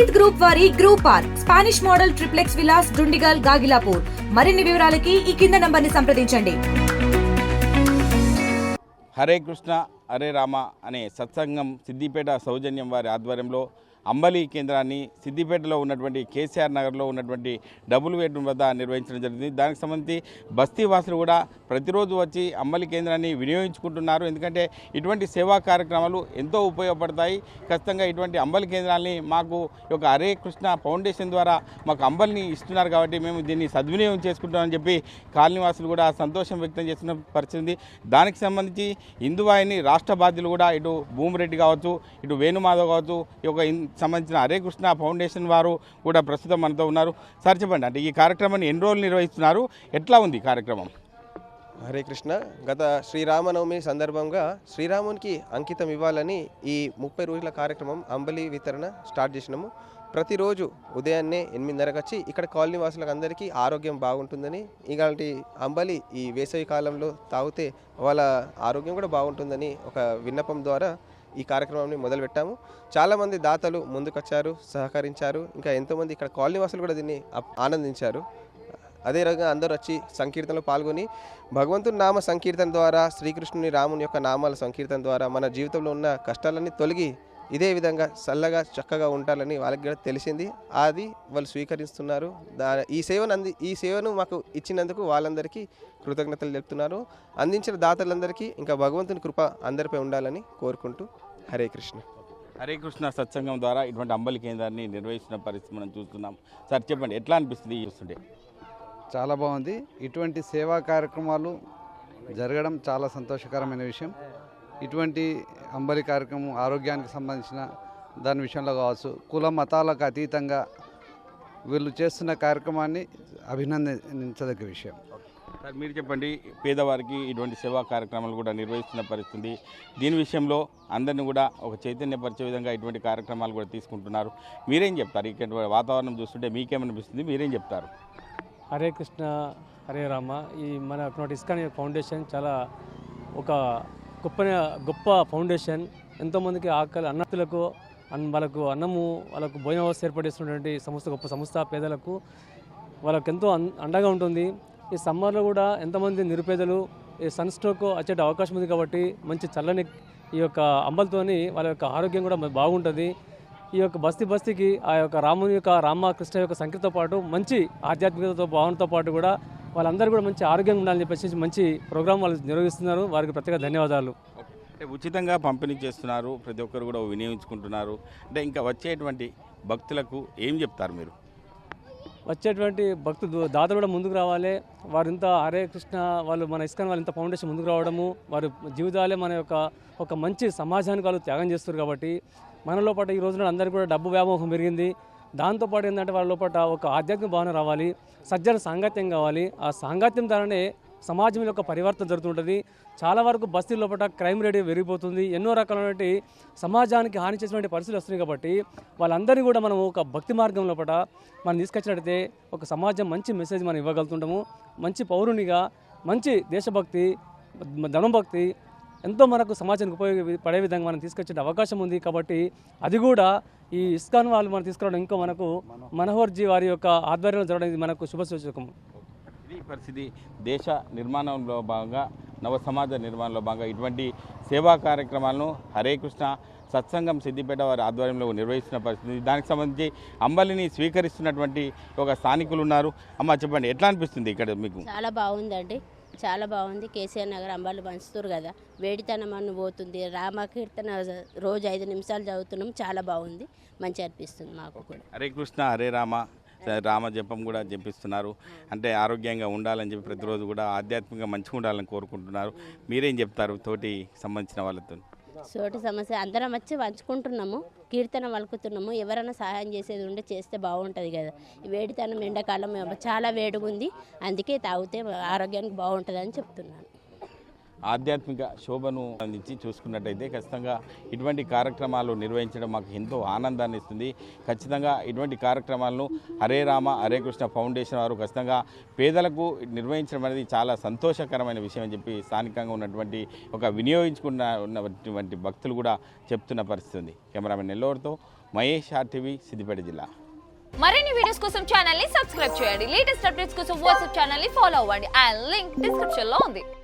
Health group వారి group R Spanish model triplex villas Dundigal Gagillapur. మరిన్ని వివరాలకి ఈ కింద నంబర్ని సంప్రదించండి. హరే కృష్ణ హరే రామ అనే సత్సంగం సిద్దిపేట సౌజన్యం వారి ఆధ్వర్యంలో అంబలి కేంద్రాన్ని సిద్దిపేటలో ఉన్నటువంటి కేసీఆర్ నగర్లో ఉన్నటువంటి డబుల్ బెడ్రూమ్ వద్ద నిర్వహించడం జరిగింది. దానికి సంబంధించి బస్తీ వాసులు కూడా ప్రతిరోజు వచ్చి అంబలి కేంద్రాన్ని వినియోగించుకుంటున్నారు. ఎందుకంటే ఇటువంటి సేవా కార్యక్రమాలు ఎంతో ఉపయోగపడతాయి. ఖచ్చితంగా ఇటువంటి అంబలి కేంద్రాన్ని మాకు ఒక హరే కృష్ణ ఫౌండేషన్ ద్వారా మాకు అంబలిని ఇస్తున్నారు కాబట్టి మేము దీన్ని సద్వినియోగం చేసుకుంటామని చెప్పి కాలనీవాసులు కూడా సంతోషం వ్యక్తం చేస్తున్న పరిస్థితి. దానికి సంబంధించి హిందువాహిని రాష్ట్ర బాధ్యులు కూడా ఇటు భూమిరెడ్డి కావచ్చు ఇటు వేణుమాధవ్ కావచ్చు ఈ యొక్క సంబంధించిన హరే కృష్ణ ఫౌండేషన్ వారు కూడా ప్రస్తుతం మనతో ఉన్నారు. సార్ చెప్పండి. అంటే ఈ కార్యక్రమాన్ని ఎన్ని రోజులు నిర్వహిస్తున్నారు? ఎట్లా ఉంది కార్యక్రమం? హరే కృష్ణ. గత శ్రీరామనవమి సందర్భంగా శ్రీరామునికి అంకితం ఇవ్వాలని ఈ ముప్పై రోజుల కార్యక్రమం అంబలి వితరణ స్టార్ట్ చేసినాము. ప్రతిరోజు ఉదయాన్నే ఎనిమిదిన్నరకు వచ్చి ఇక్కడ కాలనీ వాసులకు అందరికీ ఆరోగ్యం బాగుంటుందని ఇలాంటి అంబలి ఈ వేసవి కాలంలో తాగితే వాళ్ళ ఆరోగ్యం కూడా బాగుంటుందని ఒక విన్నపం ద్వారా ఈ కార్యక్రమాన్ని మొదలుపెట్టాము. చాలామంది దాతలు ముందుకొచ్చారు సహకరించారు. ఇంకా ఎంతోమంది ఇక్కడ కాలనీవాసులు కూడా దీన్ని ఆనందించారు. అదే రకంగా అందరూ వచ్చి సంకీర్తనలో పాల్గొని భగవంతుని నామ సంకీర్తన ద్వారా శ్రీకృష్ణుని రాముని యొక్క నామాల సంకీర్తన ద్వారా మన జీవితంలో ఉన్న కష్టాలన్నీ తొలగి ఇదే విధంగా చల్లగా చక్కగా ఉండాలని వాళ్ళకి కూడా తెలిసింది. అది వాళ్ళు స్వీకరిస్తున్నారు. దా ఈ సేవను అంది ఈ సేవను మాకు ఇచ్చినందుకు వాళ్ళందరికీ కృతజ్ఞతలు తెలుపుతున్నారు అందించిన దాతలందరికీ ఇంకా భగవంతుని కృప అందరిపై ఉండాలని కోరుకుంటూ హరే కృష్ణ. హరే కృష్ణ సత్సంగం ద్వారా ఇటువంటి అంబలి కేంద్రాన్ని నిర్వహిస్తున్న పరిస్థితి మనం చూస్తున్నాం. సార్ చెప్పండి ఎట్లా అనిపిస్తుంది చూస్తుంటే చాలా బాగుంది. ఇటువంటి సేవా కార్యక్రమాలు జరగడం చాలా సంతోషకరమైన విషయం. ఇటువంటి అంబలి కార్యక్రమం ఆరోగ్యానికి సంబంధించిన దాని విషయంలో కావచ్చు కుల మతాలకు అతీతంగా వీళ్ళు చేస్తున్న కార్యక్రమాన్ని అభినందించదగ్గ విషయం. సార్ మీరు చెప్పండి పేదవారికి ఇటువంటి సేవా కార్యక్రమాలు కూడా నిర్వహిస్తున్న పరిస్థితి. దీని విషయంలో అందరిని కూడా ఒక చైతన్యపరిచే విధంగా ఇటువంటి కార్యక్రమాలు కూడా తీసుకుంటున్నారు. మీరేం చెప్తారు? ఇక్కడ వాతావరణం చూస్తుంటే మీకేమనిపిస్తుంది? మీరేం చెప్తారు? హరే కృష్ణ హరే రామ. ఈ మన ఇస్కాన్ ఫౌండేషన్ చాలా ఒక గొప్ప గొప్ప ఫౌండేషన్. ఎంతోమందికి ఆకలి అన్నతులకు అన్ వాళ్ళకు అన్నము వాళ్ళకు భోజన వ్యవస్థ ఏర్పడిస్తున్నటువంటి సంస్థ గొప్ప సంస్థ పేదలకు వాళ్ళకు ఎంతో అన్- అండగా ఉంటుంది. ఈ సమ్మర్లో కూడా ఎంతమంది నిరుపేదలు ఈ సన్ స్ట్రోక్ వచ్చే అవకాశం ఉంది కాబట్టి మంచి చల్లని ఈ యొక్క అంబలతోని వాళ్ళ యొక్క ఆరోగ్యం కూడా బాగుంటుంది. ఈ యొక్క బస్తీ బస్తీకి ఆ యొక్క రాముని యొక్క రామకృష్ణ యొక్క సంఖ్యతో పాటు మంచి ఆధ్యాత్మికతతో భావనతో పాటు కూడా వాళ్ళందరూ కూడా మంచి ఆరోగ్యంగా ఉండాలని చెప్పేసి మంచి ప్రోగ్రాం వాళ్ళు నిర్వహిస్తున్నారు. వారికి ప్రత్యేక ధన్యవాదాలు. అంటే ఉచితంగా పంపిణీ చేస్తున్నారు. ప్రతి ఒక్కరు కూడా వినియోగించుకుంటున్నారు. అంటే ఇంకా వచ్చేటువంటి భక్తులకు ఏం చెప్తారు మీరు? వచ్చేటువంటి భక్తులు దాతలు కూడా ముందుకు రావాలి. వారు ఇంత హరే కృష్ణ వాళ్ళు మన ఇస్కాన్ వాళ్ళు ఇంత ఫౌండేషన్ ముందుకు రావడము వారి జీవితాలే మన యొక్క ఒక మంచి సమాజానికి వాళ్ళు త్యాగం చేస్తారు కాబట్టి మన లోపల ఈ రోజున అందరికీ కూడా డబ్బు వ్యామోహం పెరిగింది. దాంతోపాటు ఏంటంటే వాళ్ళ లోపల ఒక ఆధ్యాత్మిక భావన రావాలి సజ్జన సాంగత్యం కావాలి. ఆ సాంగత్యం ద్వారానే సమాజం యొక్క పరివర్తన జరుగుతుంటుంది. చాలా వరకు బస్తీ లోపల క్రైమ్ రేట్ పెరిగిపోతుంది. ఎన్నో రకాలైనటువంటి సమాజానికి హాని చేసినటువంటి పరిస్థితులు వస్తున్నాయి కాబట్టి వాళ్ళందరినీ కూడా మనం ఒక భక్తి మార్గం లోపల మనం తీసుకొచ్చినట్టయితే ఒక సమాజం మంచి మెసేజ్ మనం ఇవ్వగలుగుతుంటాము. మంచి పౌరునిగా మంచి దేశభక్తి ధనభక్తి ఎంతో మనకు సమాజానికి ఉపయోగపడే విధంగా మనం తీసుకొచ్చే అవకాశం ఉంది కాబట్టి అది కూడా ఈ ఇస్కాన్ వాళ్ళు మనం తీసుకురావడం ఇంకో మనకు మనోహర్జీ వారి యొక్క ఆధ్వర్యంలో జరగడం మనకు శుభసూచకం ఇది పరిస్థితి. దేశ నిర్మాణంలో భాగంగా నవ సమాజ నిర్మాణంలో భాగంగా ఇటువంటి సేవా కార్యక్రమాలను హరే కృష్ణ సత్సంగం సిద్దిపేట వారి ఆధ్వర్యంలో నిర్వహిస్తున్న పరిస్థితి. దానికి సంబంధించి అంబలిని స్వీకరిస్తున్నటువంటి ఒక స్థానికులు ఉన్నారు. అమ్మ చెప్పండి ఎట్లా అనిపిస్తుంది ఇక్కడ మీకు? చాలా బాగుందండి. చాలా బాగుంది. కేసీఆర్ నగర్ అంబాలు పంచుతారు కదా. వేడితనం అన్ను పోతుంది. రామకీర్తన రోజు ఐదు నిమిషాలు చదువుతున్నాం. చాలా బాగుంది. మంచి అనిపిస్తుంది మాకు. కూడా హరే కృష్ణ హరే రామ రామ జపం కూడా జపిస్తున్నారు. అంటే ఆరోగ్యంగా ఉండాలని చెప్పి ప్రతిరోజు కూడా ఆధ్యాత్మికంగా మంచిగా ఉండాలని కోరుకుంటున్నారు. మీరేం చెప్తారు? తోటి సంబంధించిన వాళ్ళతో చోటు సమస్య అందరం వచ్చి పంచుకుంటున్నాము కీర్తన వలుకుతున్నాము ఎవరైనా సహాయం చేసేది ఉంటే చేస్తే బాగుంటుంది కదా. వేడితనం ఎండాకాలం చాలా వేడిగా ఉంది అందుకే తాగితే ఆరోగ్యానికి బాగుంటుంది అని చెప్తున్నాను. ఆధ్యాత్మిక శోభను అందించి చూసుకున్నట్టయితే ఖచ్చితంగా ఇటువంటి కార్యక్రమాలు నిర్వహించడం మాకు ఎంతో ఆనందాన్ని ఇస్తుంది. ఖచ్చితంగా ఇటువంటి కార్యక్రమాలను హరే రామ హరే కృష్ణ ఫౌండేషన్ వారు ఖచ్చితంగా పేదలకు నిర్వహించడం అనేది చాలా సంతోషకరమైన విషయం అని చెప్పి స్థానికంగా ఉన్నటువంటి ఒక వినియోగించుకున్న ఉన్నటువంటి భక్తులు కూడా చెప్తున్న పరిస్థితి ఉంది. కెమెరామెన్ నెల్లూరుతో మహేష్ ఆర్టీవీ సిద్దిపేట జిల్లా. మరిన్ని వీడియోస్ కోసం ఛానల్ని సబ్స్క్రైబ్ చేయండి. లేటెస్ట్ అప్డేట్స్ కోసం వాట్సాప్ ఛానల్ని ఫాలో అవ్వండి. అండ్ లింక్ డిస్క్రిప్షన్లో ఉంది.